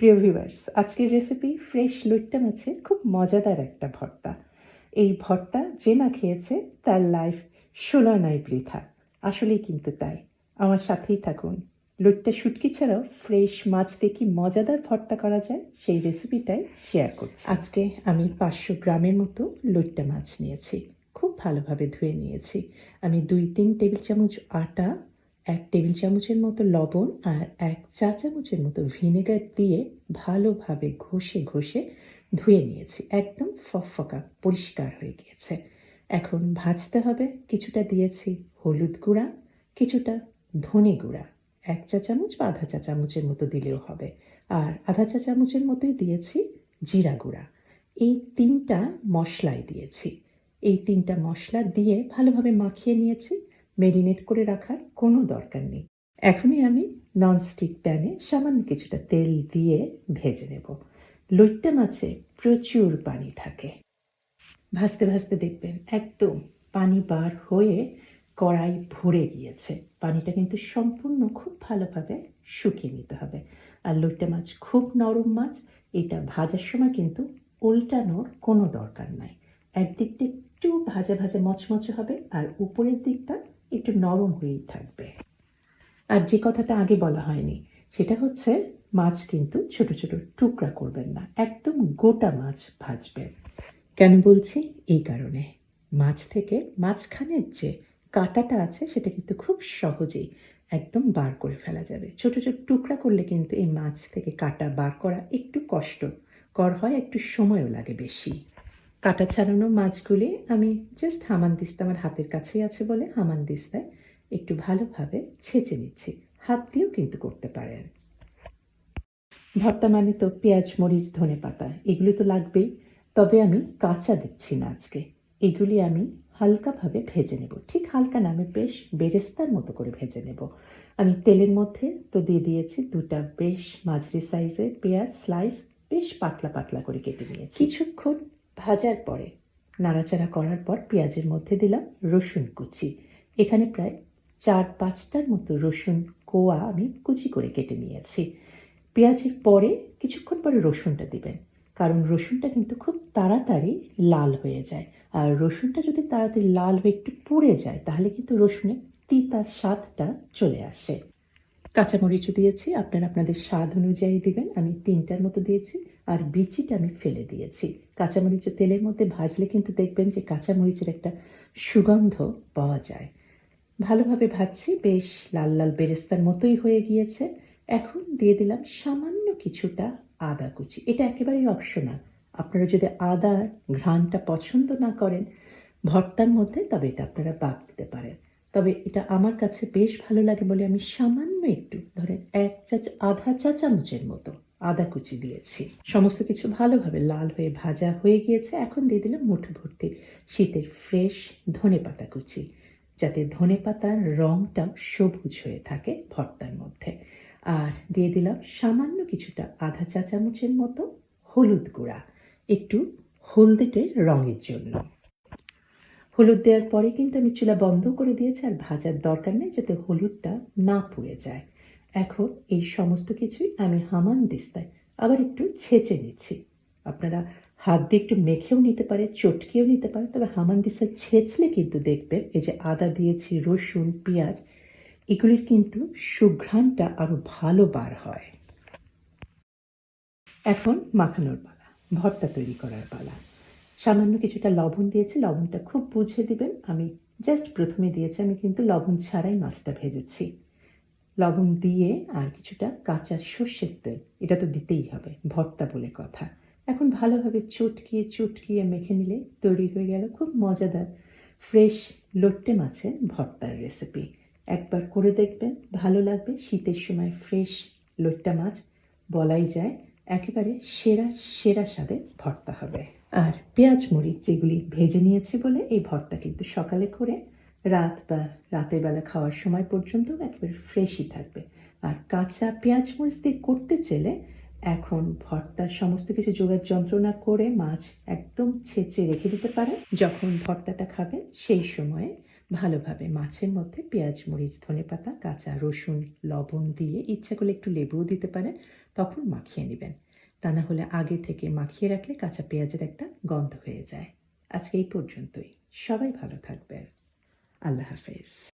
প্রিয় ভিউয়ার্স, আজকের recipe fresh লুট্টা মাছের খুব মজাদার একটা ভর্তা। এই ভর্তা যে না খেয়েছে তার লাইফ ষোলো নাই বৃথা। আসলেই কিন্তু তাই। আমার সাথেই থাকুন। লুট্টা শুটকি ছাড়াও ফ্রেশ মাছ দিয়ে কি মজাদার ভর্তা করা যায় সেই রেসিপিটাই শেয়ার করছি। আজকে আমি পাঁচশো গ্রামের মতো লুট্টা মাছ নিয়েছি। খুব ভালোভাবে ধুয়ে নিয়েছি। আমি দুই, তিন টেবিল চামচ আটা এক টেবিল চামচের মতো লবণ আর এক চা চামচের মতো ভিনেগার দিয়ে ভালোভাবে ঘষে ঘষে ধুয়ে নিয়েছি। একদম ফকফকা, পরিষ্কার হয়ে গিয়েছে। এখন ভাজতে হবে। কিছুটা দিয়েছি হলুদ গুঁড়া, কিছুটা ধনে গুঁড়া। এক চা চামচ বা আধা চা চামচের মতো দিলেও হবে। আর আধা চা চামচের মতোই দিয়েছি জিরা গুঁড়া। এই তিনটা মশলাই দিয়েছি। এই তিনটা মশলা দিয়ে ভালোভাবে মাখিয়ে নিয়েছি। মেরিনেট করে রাখার কোনো দরকার নেই। এখনই আমি ননস্টিক প্যানে সামান্য কিছুটা তেল দিয়ে ভেজে নেব। লইট্টা মাছে প্রচুর পানি থাকে। ভাজতে ভাজতে দেখবেন একদম পানি বার হয়ে কড়াই ভরে গিয়েছে। পানিটা কিন্তু সম্পূর্ণ খুব ভালোভাবে শুকিয়ে নিতে হবে। আর লইট্টা মাছ খুব নরম মাছ, এটা ভাজার সময় কিন্তু উল্টানোর কোনো দরকার নাই। একদিকটা একটু ভাজা ভাজা মচমচে হবে আর উপরের দিকটা একটু নরম হয়েই থাকবে। আর যে কথাটা আগে বলা হয়নি, সেটা হচ্ছে মাছ কিন্তু ছোট ছোট টুকরা করবেন না, একদম গোটা মাছ ভাজবেন। কেন বলছি? এই কারণে। মাছ থেকে মাঝখানের যে কাঁটাটা আছে, সেটা কিন্তু খুব সহজেই একদম বার করে ফেলা যাবে। ছোট ছোট টুকরা করলে কিন্তু এই মাছ থেকে কাটা বার করা একটু কষ্ট, কর হয় একটু সময়ও লাগে বেশি। কাটা ছাড়ানো মাছগুলি আমি জাস্ট হামান দিস্তা আমার হাতের কাছেই আছে বলে হামান দিস্তায় একটু ভালোভাবে ছেঁচে নিচ্ছি। হাত দিয়েও কিন্তু করতে পারেন। ভর্তা মানে তো পেঁয়াজ, মরিচ, ধনে পাতা, এগুলি তো লাগবেই। তবে আমি কাঁচা দিচ্ছি না আজকে। এগুলি আমি হালকাভাবে ভেজে নেব। ঠিক হালকা না, আমি বেশ বেরেস্তার মতো করে ভেজে নেব। আমি তেলের মধ্যে তো দিয়ে দিয়েছি দুটা বেশ মাঝারি সাইজের পেঁয়াজ স্লাইস বেশ পাতলা পাতলা করে কেটে নিয়েছি। কিছুক্ষণ ভাজার পরে, নাড়াচাড়া করার পর পেঁয়াজের মধ্যে দিলাম রসুন কুচি। এখানে প্রায় চার পাঁচটার মতো রসুন কোয়া আমি কুচি করে কেটে নিয়েছি। পেঁয়াজের পরে কিছুক্ষণ পরে রসুনটা দিবেন, কারণ রসুনটা কিন্তু খুব তাড়াতাড়ি লাল হয়ে যায়। আর রসুনটা যদি তাড়াতাড়ি লাল হয়ে একটু পুড়ে যায়, তাহলে কিন্তু রসুনের তিতা স্বাদটা চলে আসে। কাঁচামরিচও দিয়েছি, আপনারা আপনাদের স্বাদ অনুযায়ী দিবেন। আমি তিনটার মতো দিয়েছি, আর বিচিটা আমি ফেলে দিয়েছি। কাঁচামরিচ তেলের মধ্যে ভাজলে কিন্তু দেখবেন যে কাঁচামরিচের একটা সুগন্ধ পাওয়া যায়। ভালোভাবে ভাজছি, বেশ লাল লাল বেরেস্তার মতোই হয়ে গিয়েছে। এখন দিয়ে দিলাম সামান্য কিছুটা আদা কুচি। এটা একেবারেই অপশনাল আপনারা যদি আদার ঘ্রাণটা পছন্দ না করেন, ভর্তার মধ্যে, তবে এটা আপনারা বাদ দিতে পারেন। তবে এটা আমার কাছে বেশ ভালো লাগে বলে আমি সামান্য একটু, ধরেন এক চা আধা চা চামচের মতো আদা কুচি দিয়েছি। সমস্ত কিছু ভালোভাবে লাল হয়ে ভাজা হয়ে গিয়েছে। এখন দিয়ে দিলাম মুঠো ভর্তি শীতের ফ্রেশ ধনে পাতা কুচি, যাতে ধনে পাতার রঙটাও সবুজ হয়ে থাকে ভর্তার মধ্যে। আর দিয়ে দিলাম সামান্য কিছুটা আধা চা চামচের মতো হলুদ গুঁড়া, একটু হলদেটে রঙের জন্য। হলুদ দেওয়ার পরে কিন্তু আমি চুলা বন্ধ করে দিয়েছি আর ভাজার দরকার নেই যাতে হলুদটা না পুড়ে যায়। এখন এই সমস্ত কিছুই আমি হামান দিস্তায় আবার একটু ছেঁচে নিচ্ছি। আপনারা হাত দিয়ে একটু মেখেও নিতে পারে চটকিয়েও নিতে পারে তবে হামান দিস্তায় ছেঁচলে কিন্তু দেখবেন এই যে আদা দিয়েছি, রসুন, পেঁয়াজ, এগুলির কিন্তু সুঘ্রাণটা আরও ভালো বার হয়। এখন মাখানোর পালা, ভর্তা তৈরি করার পালা। সামান্য কিছুটা লবণ দিয়েছি, লবণটা খুব বুঝে দিবেন। আমি জাস্ট প্রথমে দিয়েছি, আমি কিন্তু লবণ ছাড়াই মাছটা ভেজেছি। লবণ দিয়ে আর কিছুটা কাঁচা সর্ষের তেল, এটা তো দিতেই হবে, ভর্তা বলে কথা। এখন ভালোভাবে চটকিয়ে চটকিয়ে মেখে নিলে তৈরি হয়ে গেল খুব মজাদার ফ্রেশ লোট্টে মাছের ভর্তার রেসিপি একবার করে দেখবেন, ভালো লাগবে। শীতের সময় ফ্রেশ লোট্টা মাছ বলাই যায়, একেবারে সেরা সেরা স্বাদে ভর্তা হবে। আর পেঁয়াজ মরিচ যেগুলি ভেজে নিয়েছি বলে এই ভর্তা কিন্তু সকালে করে রাত বা রাতের বেলা খাওয়ার সময় পর্যন্ত একেবারে ফ্রেশই থাকবে। আর কাঁচা পেঁয়াজ মরিচ দিয়ে করতে চেলে এখন ভর্তার সমস্ত কিছু জোগাড় যন্ত্রণা করে মাছ একদম ছেঁচে রেখে দিতে পারে যখন ভর্তাটা খাবেন সেই সময়ে ভালোভাবে মাছের মধ্যে পেঁয়াজ, মরিচ, ধনে পাতা, কাঁচা রসুন, লবণ দিয়ে ইচ্ছা করলে একটু লেবুও দিতে পারেন। তখন মাখিয়ে নেবেন। তা না হলে আগে থেকে মাখিয়ে রাখলে কাঁচা পেঁয়াজের একটা গন্ধ হয়ে যায়। আজকে এই পর্যন্তই। সবাই ভালো থাকবেন। আল্লাহ হাফেজ।